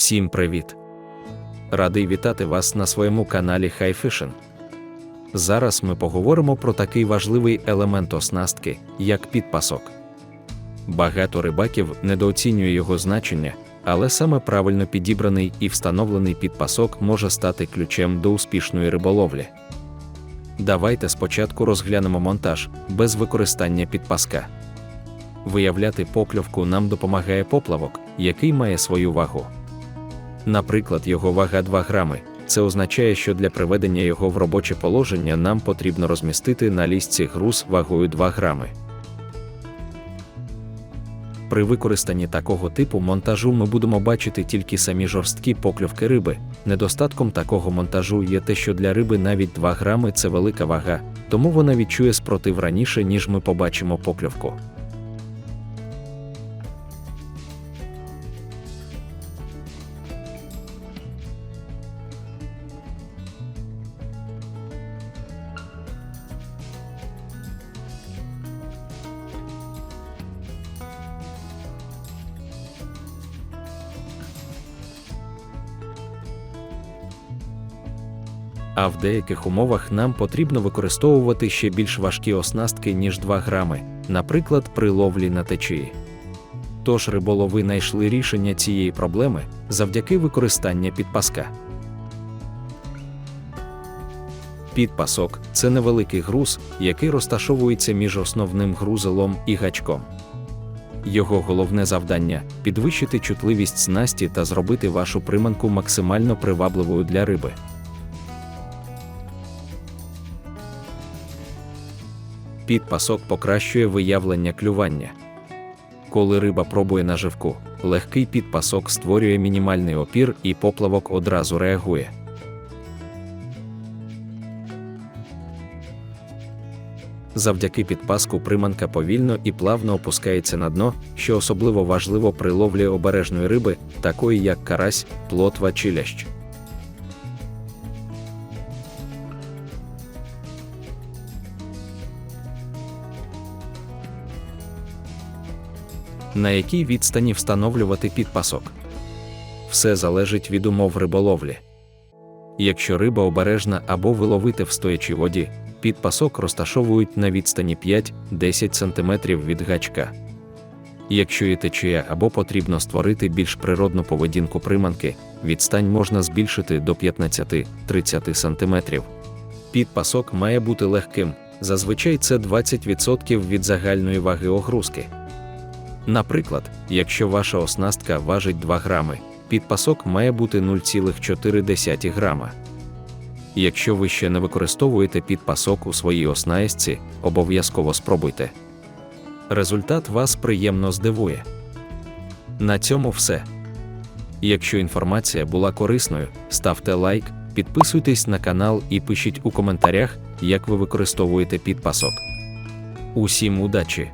Всім привіт! Радий вітати вас на своєму каналі High Fishing. Зараз ми поговоримо про такий важливий елемент оснастки, як підпасок. Багато рибаків недооцінює його значення, але саме правильно підібраний і встановлений підпасок може стати ключем до успішної риболовлі. Давайте спочатку розглянемо монтаж без використання підпаска. Виявляти покльовку нам допомагає поплавок, який має свою вагу. Наприклад, його вага 2 грами. Це означає, що для приведення його в робоче положення нам потрібно розмістити на лісці груз вагою 2 грами. При використанні такого типу монтажу ми будемо бачити тільки самі жорсткі покльовки риби. Недостатком такого монтажу є те, що для риби навіть 2 грами це велика вага, тому вона відчує спротив раніше, ніж ми побачимо покльовку. А в деяких умовах нам потрібно використовувати ще більш важкі оснастки, ніж 2 грами, наприклад, при ловлі на течії. Тож риболови знайшли рішення цієї проблеми завдяки використанню підпаска. Підпасок це невеликий груз, який розташовується між основним грузелом і гачком. Його головне завдання підвищити чутливість снасті та зробити вашу приманку максимально привабливою для риби. Підпасок покращує виявлення клювання. Коли риба пробує наживку, легкий підпасок створює мінімальний опір і поплавок одразу реагує. Завдяки підпаску приманка повільно і плавно опускається на дно, що особливо важливо при ловлі обережної риби, такої як карась, плотва чи лящ. На якій відстані встановлювати підпасок. Все залежить від умов риболовлі. Якщо риба обережна або ви ловите в стоячій воді, підпасок розташовують на відстані 5-10 см від гачка. Якщо є течія або потрібно створити більш природну поведінку приманки, відстань можна збільшити до 15-30 см. Підпасок має бути легким, зазвичай це 20% від загальної ваги огрузки. Наприклад, якщо ваша оснастка важить 2 грами, підпасок має бути 0,4 грама. Якщо ви ще не використовуєте підпасок у своїй оснастці, обов'язково спробуйте. Результат вас приємно здивує. На цьому все. Якщо інформація була корисною, ставте лайк, підписуйтесь на канал і пишіть у коментарях, як ви використовуєте підпасок. Усім удачі!